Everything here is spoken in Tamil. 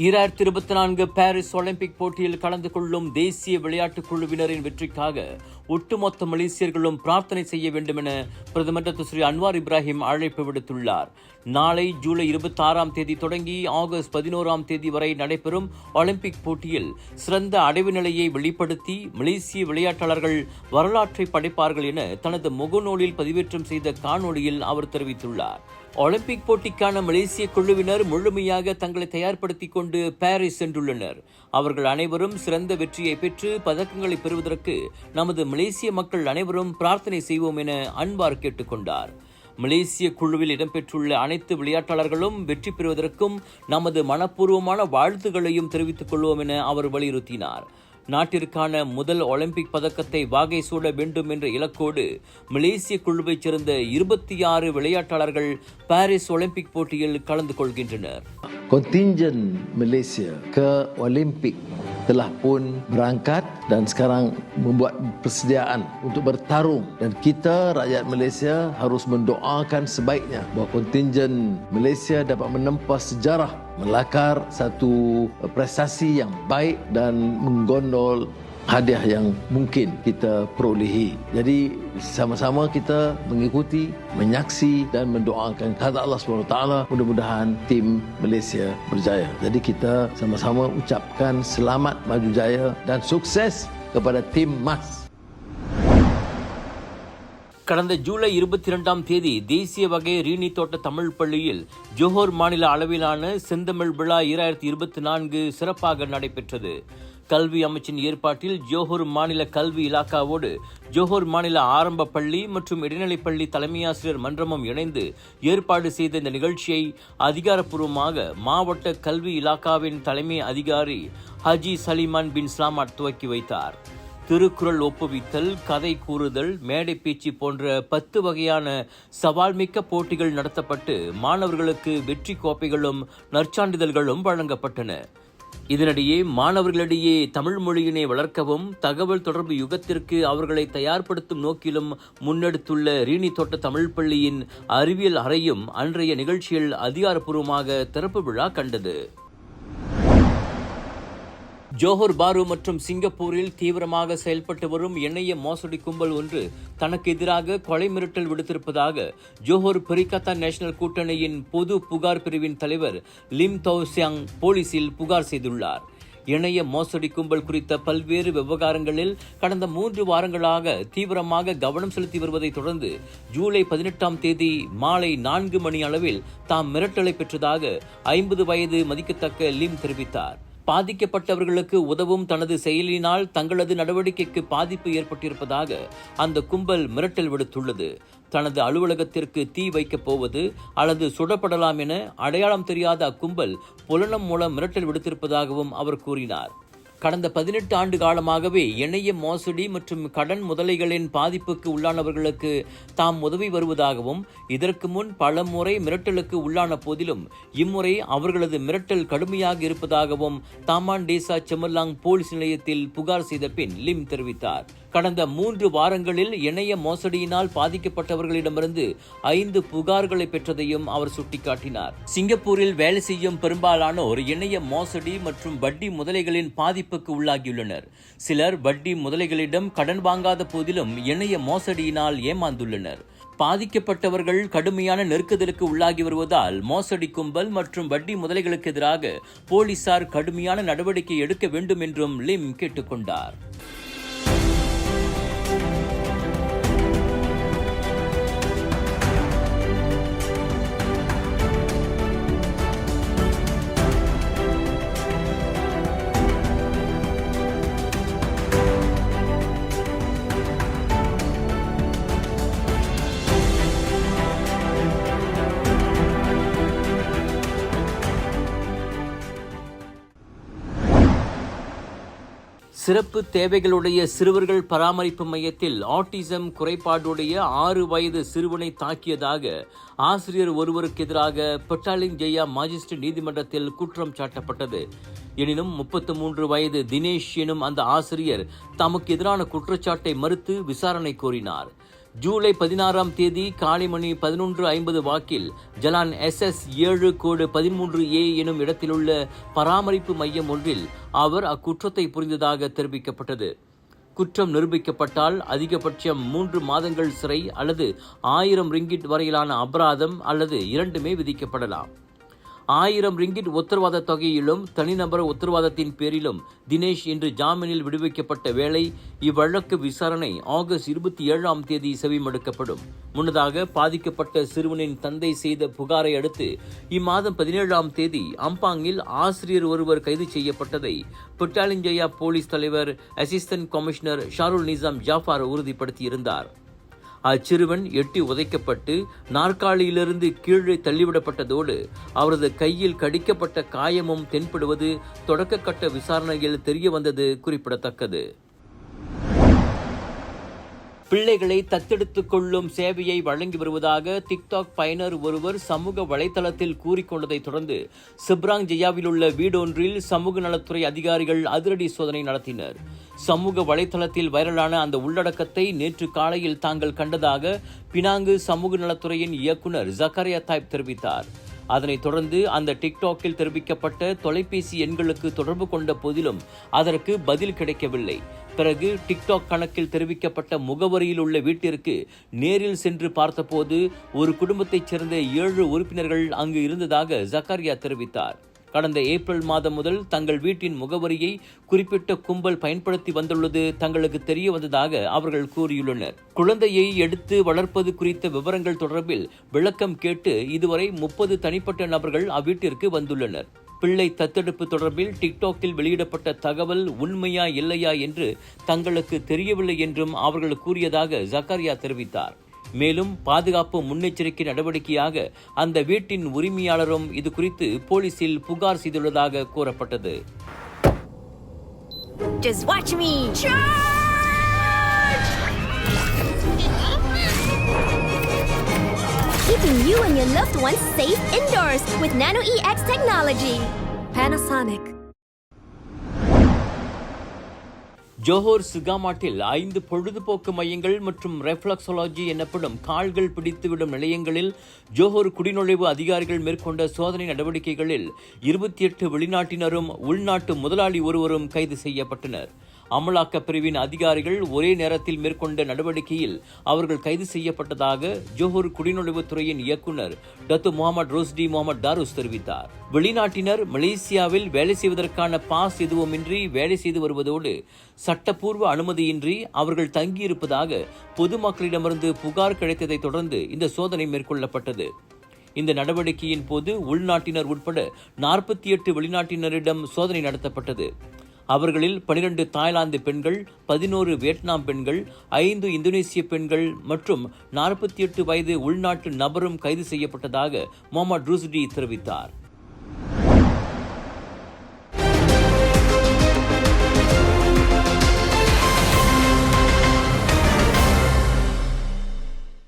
ஈராயிரத்தி இருபத்தி நான்கு பாரிஸ் ஒலிம்பிக் போட்டியில் கலந்து கொள்ளும் தேசிய விளையாட்டுக் குழுவினரின் வெற்றிக்காக ஒட்டுமொத்த மலேசியர்களும் பிரார்த்தனை செய்ய வேண்டும் என பிரதமர் ஸ்ரீ அன்வார் இப்ராஹிம் அழைப்பு விடுத்துள்ளார். நாளை ஜூலை இருபத்தி ஆறாம் தேதி தொடங்கி ஆகஸ்ட் பதினோராம் தேதி வரை நடைபெறும் ஒலிம்பிக் போட்டியில் சிறந்த அடைவு நிலையை வெளிப்படுத்தி மலேசிய விளையாட்டாளர்கள் வரலாற்றை படைப்பார்கள் என தனது முகநூலில் பதிவேற்றம் செய்த காணொளியில் அவர் தெரிவித்துள்ளார். ஒலிம்பிக் போட்டிக்கான மலேசிய குழுவினர் முழுமையாக தங்களை தயார்படுத்திக் கொண்டு பாரிஸ் சென்றுள்ளனர். அவர்கள் அனைவரும் சிறந்த வெற்றியை பெற்று பதக்கங்களை பெறுவதற்கு நமது மலேசிய மக்கள் அனைவரும் பிரார்த்தனை செய்வோம் என அன்பார் கேட்டுக்கொண்டார். மலேசிய குழுவில் இடம்பெற்றுள்ள அனைத்து விளையாட்டாளர்களும் வெற்றி பெறுவதற்கும் நமது மனப்பூர்வமான வாழ்த்துகளையும் தெரிவித்துக் கொள்வோம் என அவர் வலியுறுத்தினார். நாட்டிற்கான முதல் ஒலிம்பிக் பதக்கத்தை வாகை சூட வேண்டும் என்ற இலக்கோடு மலேசிய குழுவைச் சேர்ந்த இருபத்தி ஆறு விளையாட்டாளர்கள் பாரிஸ் ஒலிம்பிக் போட்டியில் கலந்து கொள்கின்றனர். Kontingen Malaysia ke Olimpik telah pun berangkat dan sekarang membuat persediaan untuk bertarung. Dan kita rakyat Malaysia harus mendoakan sebaiknya bahawa kontingen Malaysia dapat menempas sejarah melakar satu prestasi yang baik dan menggondol hadiah yang mungkin kita perolehi. Jadi sama-sama kita mengikuti, menyaksi dan mendoakan kata Allah SWT mudah-mudahan tim Malaysia berjaya. Jadi kita sama-sama ucapkan selamat maju jaya dan sukses kepada tim MAS. கடந்த ஜூலை இருபத்தி இரண்டாம் தேதி தேசிய வகை ரீனி தோட்ட தமிழ் பள்ளியில் ஜோஹர் மாநில அளவிலான செந்தமிழ் விழா இரண்டாயிரத்தி இருபத்தி நான்கு சிறப்பாக நடைபெற்றது கல்வி அமைச்சின் ஏற்பாட்டில் ஜோஹர் மாநில கல்வி இலாக்காவோடு ஜோஹர் மாநில ஆரம்ப பள்ளி மற்றும் இடைநிலைப்பள்ளி தலைமையாசிரியர் மன்றமும் இணைந்து ஏற்பாடு செய்த இந்த நிகழ்ச்சியை அதிகாரப்பூர்வமாக மாவட்ட கல்வி இலாக்காவின் தலைமை அதிகாரி ஹஜி சலிமான் பின் ஸ்லாமாட் துவக்கி வைத்தார். திருக்குறள் ஒப்புவித்தல் கதை கூறுதல் மேடை பேச்சு போன்ற பத்து வகையான சவால்மிக்க போட்டிகள் நடத்தப்பட்டு மாணவர்களுக்கு வெற்றி கோப்பைகளும் நற்சான்றிதழ்களும் வழங்கப்பட்டன. இதனிடையே மாணவர்களிடையே தமிழ் மொழியினை வளர்க்கவும் தகவல் தொடர்பு யுகத்திற்கு அவர்களை தயார்படுத்தும் நோக்கிலும் முன்னெடுத்துள்ள ரீனி தோட்ட தமிழ் பள்ளியின் அறிவியல் அறையும் அன்றைய நிகழ்ச்சியில் அதிகாரப்பூர்வமாக திறப்பு விழா கண்டது. ஜோஹர் பாரு மற்றும் சிங்கப்பூரில் தீவிரமாக செயல்பட்டு வரும் எண்ணெய மோசடி கும்பல் ஒன்று தனக்கு எதிராக கொலை மிரட்டல் விடுத்திருப்பதாக ஜோஹர் பெரிகத்தா நேஷனல் கூட்டணியின் பொது புகார் பிரிவின் தலைவர் லிம் தௌசியாங் போலீசில் புகார் செய்துள்ளார். இணைய மோசடி கும்பல் குறித்த பல்வேறு விவகாரங்களில் கடந்த மூன்று வாரங்களாக தீவிரமாக கவனம் செலுத்தி வருவதை தொடர்ந்து ஜூலை பதினெட்டாம் தேதி மாலை நான்கு மணி அளவில் தாம் மிரட்டலை பெற்றதாக ஐம்பது வயது மதிக்கத்தக்க லிம் தெரிவித்தார். பாதிக்கப்பட்டவர்களுக்கு உதவும் தனது செயலினால் தங்களது நடவடிக்கைக்கு பாதிப்பு ஏற்பட்டிருப்பதாக அந்த கும்பல் மிரட்டல் விடுத்துள்ளது. தனது அலுவலகத்திற்கு தீ வைக்கப் போவது அல்லது சுடப்படலாம் என அடையாளம் தெரியாத அக்கும்பல் புலனம் மூலம் மிரட்டல் விடுத்திருப்பதாகவும் அவர் கூறினார். கடந்த பதினெட்டு ஆண்டு காலமாகவே இணைய மோசடி மற்றும் கடன் முதலைகளின் பாதிப்புக்கு உள்ளானவர்களுக்கு தாம் உதவி வருவதாகவும் இதற்கு முன் பல முறை மிரட்டலுக்கு உள்ளான போதிலும் இம்முறை அவர்களது மிரட்டல் கடுமையாக இருப்பதாகவும் தாமான் டேசா செமர்லாங் போலீஸ் நிலையத்தில் புகார் செய்த பின் லிம் தெரிவித்தார். கடந்த மூன்று வாரங்களில் இணைய மோசடியினால் பாதிக்கப்பட்டவர்களிடமிருந்து ஐந்து புகார்களை பெற்றதையும் அவர் சுட்டிக்காட்டினார். சிங்கப்பூரில் வேலை செய்யும் பெரும்பாலானோர் இணைய மோசடி மற்றும் வட்டி முதலைகளின் பாதிப்புக்கு உள்ளாகியுள்ளனர். சிலர் வட்டி முதலைகளிடம் கடன் வாங்காத போதிலும் இணைய மோசடியினால் ஏமாந்துள்ளனர். பாதிக்கப்பட்டவர்கள் கடுமையான நெருக்குதலுக்கு உள்ளாகி வருவதால் மோசடி கும்பல் மற்றும் வட்டி முதலைகளுக்கு எதிராக போலீசார் கடுமையான நடவடிக்கை எடுக்க வேண்டும் என்றும் லிம் கேட்டுக்கொண்டார். சிறப்பு தேவைகளுடைய சிறுவர்கள் பராமரிப்பு மையத்தில் ஆட்டிசம் குறைபாடுடைய ஆறு வயது சிறுவனை தாக்கியதாக ஆசிரியர் ஒருவருக்கு எதிராக பெட்டாலிங் ஜெயா மாஜிஸ்ட்ரேட் நீதிமன்றத்தில் குற்றம் சாட்டப்பட்டது. எனினும் முப்பத்து மூன்று வயது தினேஷ் எனும் அந்த ஆசிரியர் தமக்கு எதிரான குற்றச்சாட்டை மறுத்து விசாரணை கோரினார். ஜூலை பதினாறாம் தேதி காலை மணி பதினொன்று ஐம்பது வாக்கில் ஜலான் எஸ் எஸ் ஏழு கோடு பதிமூன்று ஏ எனும் இடத்திலுள்ள பராமரிப்பு மையம் ஒன்றில் அவர் அக்குற்றத்தை புரிந்ததாக தெரிவிக்கப்பட்டது. குற்றம் நிரூபிக்கப்பட்டால் அதிகபட்சம் மூன்று மாதங்கள் சிறை அல்லது ஆயிரம் ரிங்கிட் வரையிலான அபராதம் அல்லது இரண்டுமே விதிக்கப்படலாம். ஆயிரம் ரிங்கிட் உத்தரவாத தொகையிலும் தனிநபர் உத்தரவாதத்தின் பேரிலும் தினேஷ் இன்று ஜாமீனில் விடுவிக்கப்பட்ட வேளை இவ்வழக்கு விசாரணை ஆகஸ்ட் இருபத்தி ஏழாம் தேதி செவிமடுக்கப்படும். முன்னதாக பாதிக்கப்பட்ட சிறுவனின் தந்தை செய்த புகாரை அடுத்து இம்மாதம் பதினேழாம் தேதி அம்பாங்கில் ஆசிரியர் ஒருவர் கைது செய்யப்பட்டதை புட்டாலிஞ்சயா போலீஸ் தலைவர் assistant commissioner Shahrul Nizam Jaafar உறுதிப்படுத்தியிருந்தார். அச்சிறுவன் எட்டி உதைக்கப்பட்டு நாற்காலியிலிருந்து கீழே தள்ளிவிடப்பட்டதோடு அவரது கையில் கடிக்கப்பட்ட காயமும் தென்படுவது தொடக்கக்கட்ட விசாரணையில் தெரிய வந்தது குறிப்பிடத்தக்கது. பிள்ளைகளை தத்தெடுத்துக் கொள்ளும் சேவையை வழங்கி வருவதாக டிக்டாக் பயனர் ஒருவர் சமூக வலைதளத்தில் கூறிக்கொண்டதைத் தொடர்ந்து சிப்ராங் ஜெயாவில் உள்ள வீடொன்றில் சமூக நலத்துறை அதிகாரிகள் அதிரடி சோதனை நடத்தினர். சமூக வலைதளத்தில் வைரலான அந்த உள்ளடக்கத்தை நேற்று காலையில் தாங்கள் கண்டதாக பினாங்கு சமூக நலத்துறையின் இயக்குனர் ஜக்கரியா தாய்ப் தெரிவித்தார். அதனைத் தொடர்ந்து அந்த டிக்டாக்கில் தெரிவிக்கப்பட்ட தொலைபேசி எண்களுக்கு தொடர்பு கொண்ட போதிலும் அதற்கு பதில் கிடைக்கவில்லை. பிறகு டிக்டாக் கணக்கில் தெரிவிக்கப்பட்ட முகவரியில் உள்ள வீட்டிற்கு நேரில் சென்று பார்த்தபோது ஒரு குடும்பத்தைச் சேர்ந்த ஏழு உறுப்பினர்கள் அங்கு இருந்ததாக ஜக்காரியா தெரிவித்தார். கடந்த ஏப்ரல் மாதம் முதல் தங்கள் வீட்டின் முகவரியை குறிப்பிட்ட கும்பல் பயன்படுத்தி வந்துள்ளது தங்களுக்கு தெரிய வந்ததாக அவர்கள் கூறியுள்ளனர். குழந்தையை எடுத்து வளர்ப்பது குறித்த விவரங்கள் தொடர்பில் விளக்கம் கேட்டு இதுவரை முப்பது தனிப்பட்ட நபர்கள் அவ்வீட்டிற்கு வந்துள்ளனர். பிள்ளை தத்தெடுப்பு தொடர்பில் டிக்டாக்கில் வெளியிடப்பட்ட தகவல் உண்மையா இல்லையா என்று தங்களுக்கு தெரியவில்லை என்றும் அவர்கள் கூறியதாக ஜக்காரியா தெரிவித்தார். மேலும் பாதுகாப்பு முன்னெச்சரிக்கை நடவடிக்கையாக அந்த வீட்டின் உரிமையாளரும் இது குறித்து போலீசில் புகார் செய்துள்ளதாக கூறப்பட்டது Just watch me! Charge! Keeping you and your loved ones safe indoors with Nano EX technology. Panasonic. Johor சுகாமாட்டில் ஐந்து பொழுதுபோக்கு மையங்கள் மற்றும் ரெஃப்ளக்ஸாலஜி எனப்படும் கால்கள் பிடித்துவிடும் நிலையங்களில் ஜோஹோர் குடிநுழைவு அதிகாரிகள் மேற்கொண்ட சோதனை நடவடிக்கைகளில் இருபத்தி எட்டு வெளிநாட்டினரும் உள்நாட்டு முதலாளி ஒருவரும் கைது செய்யப்பட்டனர். அமலாக்க பிரிவின் அதிகாரிகள் ஒரே நேரத்தில் மேற்கொண்ட நடவடிக்கையில் அவர்கள் கைது செய்யப்பட்டதாக ஜோஹர் குடிநுழைவுத்துறையின் இயக்குனர் டத்து முகமது ரோஸ்டி முகமது டாரூஸ் தெரிவித்தார். வெளிநாட்டினர் மலேசியாவில் வேலை செய்வதற்கான பாஸ் எதுவுமின்றி வேலை செய்து வருவதோடு சட்டப்பூர்வ அனுமதியின்றி அவர்கள் தங்கியிருப்பதாக பொதுமக்களிடமிருந்து புகார் கிடைத்ததைத் தொடர்ந்து இந்த சோதனை மேற்கொள்ளப்பட்டது. இந்த நடவடிக்கையின் போது உள்நாட்டினர் உட்பட நாற்பத்தி எட்டு வெளிநாட்டினரிடம் சோதனை நடத்தப்பட்டது. அவர்களில் பனிரெண்டு தாய்லாந்து பெண்கள் பதினோரு வியட்நாம் பெண்கள் ஐந்து இந்தோனேசிய பெண்கள் மற்றும் நாற்பத்தி எட்டு வயது உள்நாட்டு நபரும் கைது செய்யப்பட்டதாக முகமது ரூஸ்டி தெரிவித்தார்.